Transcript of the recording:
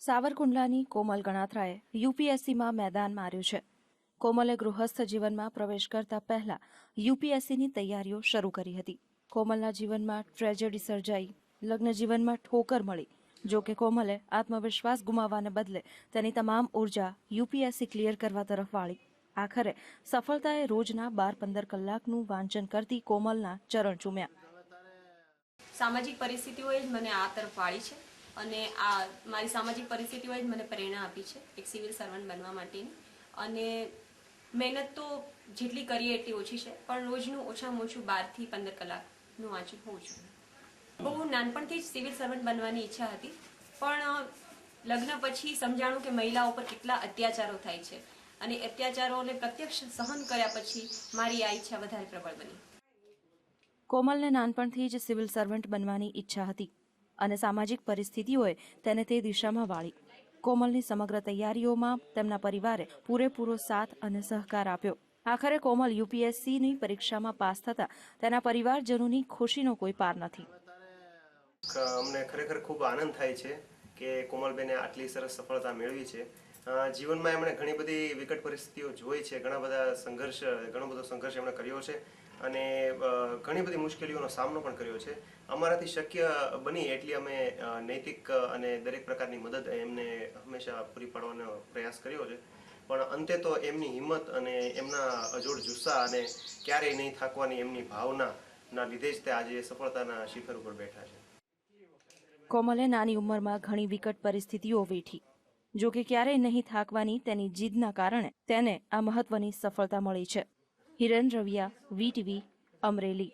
સાવરકુંડલાની કોમલ ગણાત્રાએ યુપીએસસીમાં મેદાન માર્યું છે. કોમલે ગૃહસ્થ જીવનમાં પ્રવેશ કરતા પહેલા યુપીએસસીની તૈયારીઓ શરૂ કરી હતી. કોમલના જીવનમાં ટ્રેજેડી સર્જાઈ. લગ્ન જીવનમાં ઠોકર મળી. જો કે કોમલે આત્મવિશ્વાસ ગુમાવવાને બદલે તેની તમામ ઊર્જા યુપીએસસી ક્લિયર કરવા તરફ વાળી. આખરે સફળતાએ રોજના બાર પંદર કલાકનું વાંચન કરતી કોમલના ચરણ ચૂમ્યા. સામાજિક પરિસ્થિતિઓએ જ મને આ તરફ વાળી છે. અને આ મારી સામાજિક પરિસ્થિતિઓએ જ મને પ્રેરણા આપી છે, એક સિવિલ સર્વન્ટ બનવા માટેની. અને મહેનત તો જેટલી કરીએ એટલી ઓછી છે, પણ રોજનું ઓછામાં ઓછું બારથી પંદર કલાકનું વાંચન હોવું જોઈએ. બહુ નાનપણથી જ સિવિલ સર્વન્ટ બનવાની ઈચ્છા હતી, પણ લગ્ન પછી સમજાણું કે મહિલાઓ પર કેટલા અત્યાચારો થાય છે. અને અત્યાચારોને પ્રત્યક્ષ સહન કર્યા પછી મારી આ ઈચ્છા વધારે પ્રબળ બની. કોમલને નાનપણથી જ સિવિલ સર્વન્ટ બનવાની ઈચ્છા હતી. અને સામાજિક પરિસ્થિતિઓએ તેને તે દિશામાં વાળી. કોમલની સમગ્ર તૈયારીઓમાં તેમના પરિવારે પૂરેપૂરો સાથ અને સહકાર આપ્યો. આખરે કોમલ યુપીએસસીની પરીક્ષામાં પાસ થતા તેના પરિવારજનોની ખુશીનો કોઈ પાર નથી. અમને ખરેખર ખૂબ આનંદ થાય છે. કે કોમલબેને આટલી સરસ સફળતા મેળવી છે. જીવનમાં એમણે ઘણી બધી વિકટ પરિસ્થિતિઓ જોઈ છે. ઘણા બધા સંઘર્ષ, ઘણો બધો સંઘર્ષ એમણે કર્યો છે અને ઘણી બધી મુશ્કેલીઓનો સામનો પણ કર્યો છે. અમારાથી શક્ય બની એટલી અમે નૈતિક અને દરેક પ્રકારની મદદ એમને હંમેશા પૂરી પાડવાનો પ્રયાસ કર્યો છે. પણ અંતે તો એમની હિંમત અને એમના અજોડ જુસ્સા અને ક્યારેય નહીં થાકવાની એમની ભાવનાના લીધે જ તે આજે સફળતાના શિખર ઉપર બેઠા છે. કોમલે નાની ઉંમરમાં ઘણી વિકટ પરિસ્થિતિઓ વેઠી. જો કે ક્યારેય નહીં થાકવાની તેની જીદના કારણે તેને આ મહત્વની સફળતા મળી છે. હિરેન રવિયા વીટીવી અમરેલી.